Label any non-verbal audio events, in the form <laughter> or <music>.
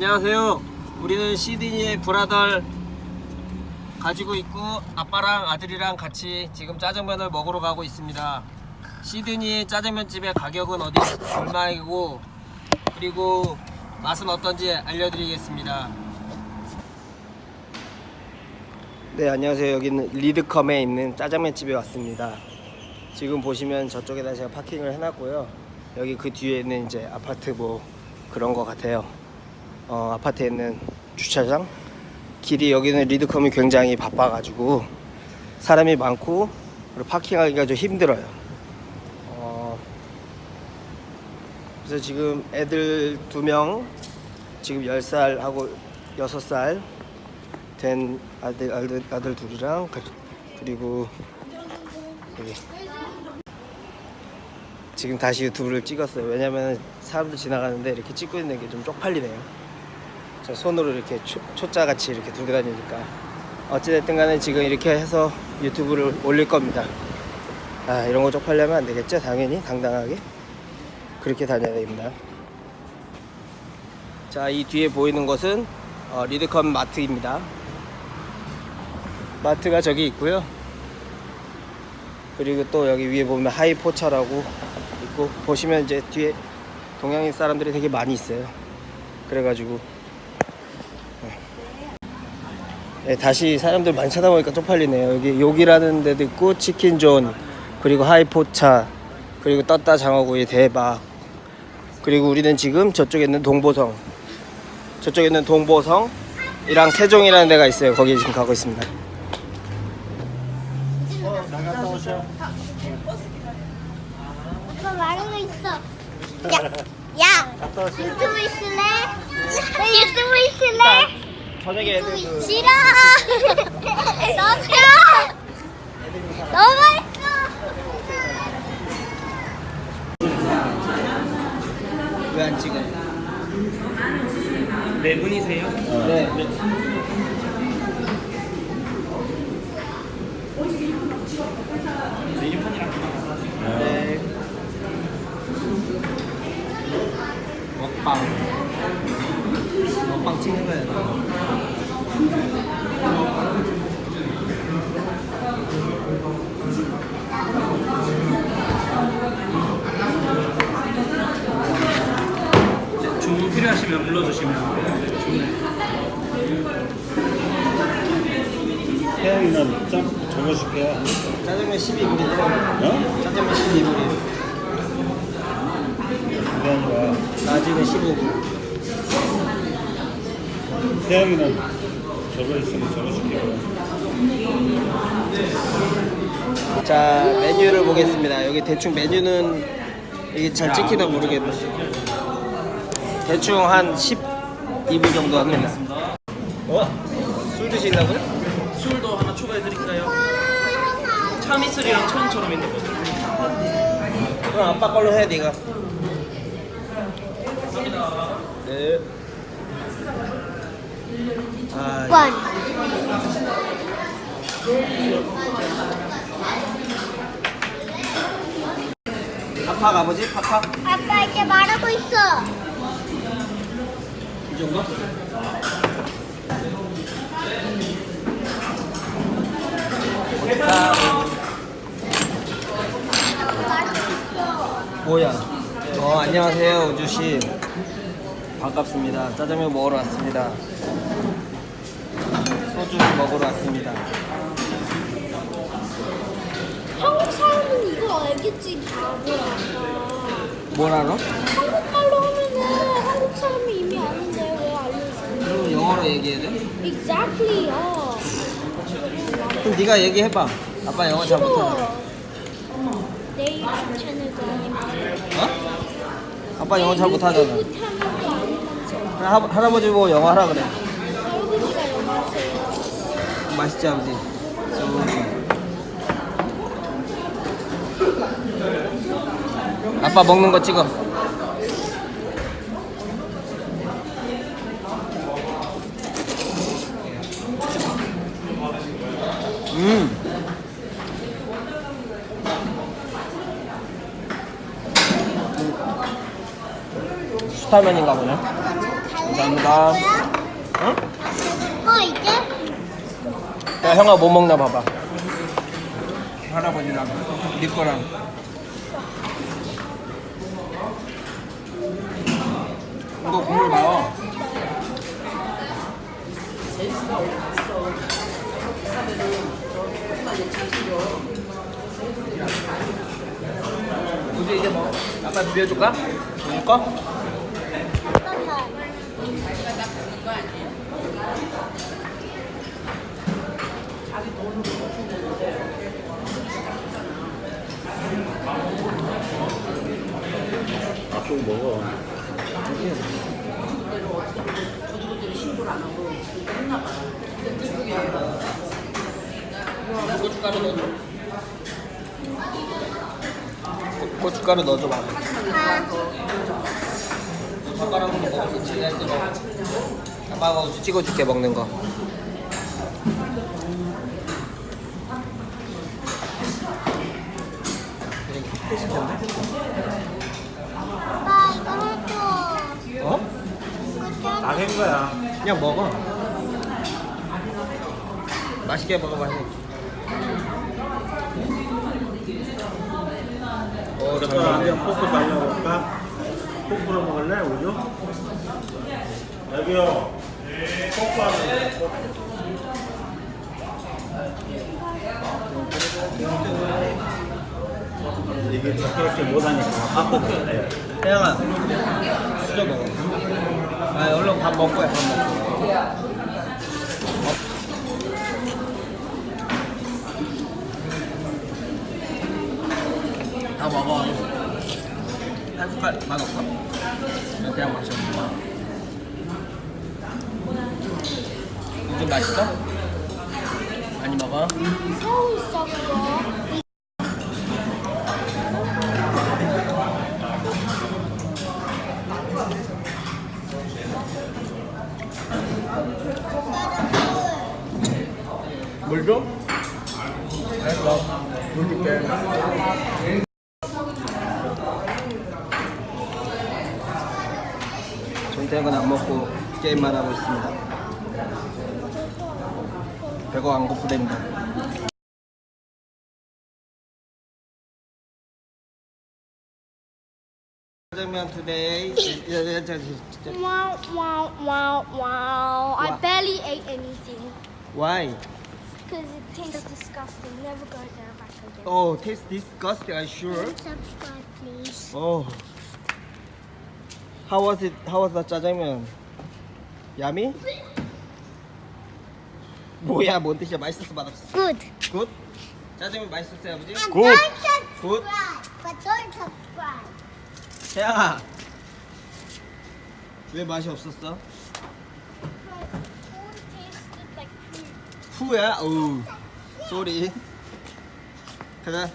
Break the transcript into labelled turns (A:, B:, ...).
A: 안녕하세요. 우리는 시드니의 브라덜 가지고 있고 아빠랑 아들이랑 같이 지금 짜장면을 먹으러 가고 있습니다. 시드니 짜장면 집의 가격은 어디 얼마이고 그리고 맛은 어떤지 알려드리겠습니다. 네 안녕하세요. 여기는 리드컴에 있는 짜장면 집에 왔습니다. 지금 보시면 저쪽에다 제가 파킹을 해놨고요. 여기 그 뒤에는 이제 아파트 뭐 그런 거 같아요. 어, 아파트에 있는 주차장 길이 여기는 리드컴이 굉장히 바빠가지고 사람이 많고 그리고 파킹하기가 좀 힘들어요. 어, 그래서 지금 애들 두 명 지금 10살하고 6살 된 아들, 아들, 아들 둘이랑 그- 그리고 여기 지금 다시 유튜브를 찍었어요. 왜냐면 사람들 지나가는데 이렇게 찍고 있는 게 좀 쪽팔리네요. 저 손으로 이렇게 초, 초짜같이 이렇게 들고 다니니까 어찌됐든 간에 지금 이렇게 해서 유튜브를 올릴 겁니다. 아 이런 거 쪽팔려면 안 되겠죠? 당연히 당당하게 그렇게 다녀야 됩니다. 자 이 뒤에 보이는 것은 어, 리드컴 마트입니다. 마트가 저기 있고요. 그리고 또 여기 위에 보면 하이포차라고 있고 보시면 이제 뒤에 동양인 사람들이 되게 많이 있어요. 그래가지고 네, 다시 사람들 많이 찾아보니까 쪽팔리네요. 여기 욕이라는 데도 있고 치킨존 그리고 하이포차 그리고 떴다 장어구이 대박 그리고 우리는 지금 저쪽에 있는 동보성 저쪽에 있는 동보성이랑 세종이라는 데가 있어요. 거기 지금 가고 있습니다.
B: 야, 야, 유튜브 있을래? 내 유튜브 있을래?
A: 저녁에 애들 그
B: 싫어. <laughs> 너 싫어. 너무 했어.
A: 왜안 찍어?
C: 네 분이세요?
A: 네.
C: 메뉴판이랑
A: 네. 먹방. 먹방 찍는 거야.
C: 필요하시면 불러주시면
D: 태양이는 좀 적어줄게요.
A: 짜장면 12불이요.
D: 어?
A: 짜장면 12불이요.
D: 그게 아니라
A: 나중에 15불.
D: 태양이는 적어 있으면 적어줄게요.
A: 자 메뉴를 보겠습니다. 여기 대충 메뉴는 이게 잘 찍히나 모르겠네. 대충 한 12불 정도 합니다. 어? 술 드시려고요?
C: 술도 하나 추가해 드릴까요? 참이슬이랑 처음처럼 있는 거죠.
A: 그럼 아빠 걸로 해 네가. 네. 아,
B: 원.
A: 파파 가보지? 파파?
B: 아빠 이제 말하고 있어.
A: 이 정도? 자, 뭐야? 어 안녕하세요 우주 씨. 반갑습니다. 짜장면 먹으러 왔습니다. 소주 먹으러 왔습니다.
B: 한국 사람은 이거 알겠지 바보야.
A: 뭐라노?
B: 한국말로 하면은 한국 사람이 이미?
A: 그럼 영어로 얘기해야 돼?
B: Exactly. 어.
A: 그럼 네가 얘기해봐. 아빠 영어 잘 못하잖아.
B: 내 유튜브 채널도 아니면서
A: 어? 아빠 영어 잘 못하잖아.
B: 유튜브 아니면서
A: 할- 할아버지 보고 영어 하라 그래.
B: 할아버지가 영어세요.
A: 맛있지 아버지? 아빠 먹는 거 찍어. 음. 수타면인가 보네. 감사합니다. 응?
B: 어 이제?
A: 야 형아 뭐 먹나 봐봐. 할아버지랑 네 거랑. 이거 국물 봐요. 이제 이제 뭐 아빠 비벼줄까? 이거
B: 잠깐만.
D: 앞으로 먹어.
A: 고춧가루 넣어줘. 고- 고춧가루 넣어줘 봐.
B: 아,
A: 젓가락으로 수 있지? 아빠가 찍어줄게 먹는 거.
B: 아빠 이거 해줘.
A: 어?
B: 이거 좀.
D: 다된 거야.
A: 그냥 먹어. 맛있게 먹어봐.
D: 안에 포크 달라볼까? 포크로 먹을래, 우주? 여기요. 포크 하면 포크. 이게 저렇게 못하니까 아 포크 네.
A: 태양아, 수저 먹어. 아, 얼른 밥 먹고 해, 밥 먹고. 다 먹어. 한 숟갈 맛없어? 그냥 마셔. 요즘 맛있어? 많이 먹어?
B: 서우 있어 그거.
A: 물 줘? 알았어. 물 줄게. 전태형은 안 먹고 게임만 하고 있습니다. 배가 안 고프답니다. 짜장면 투데이.
B: Wow, wow, wow, wow. I
A: What?
B: barely ate anything
A: Why?
B: because it tastes disgusting. Never go there back again.
A: Oh, taste disgusting. You sure?
B: Subscribe, please.
A: Oh. How was it? How was the 짜장면? Yummy? 뭐야, 뭔 뜻이야? 맛있었어, 맛없었어?
B: Good.
A: 굿? 짜장면 맛있었어요, 아버지?
B: And
A: 굿!
B: don't
A: 굿!
B: subscribe. But don't subscribe.
A: 태양아! 왜 맛이 없었어? 후야? 어우, 쏘리. 가자.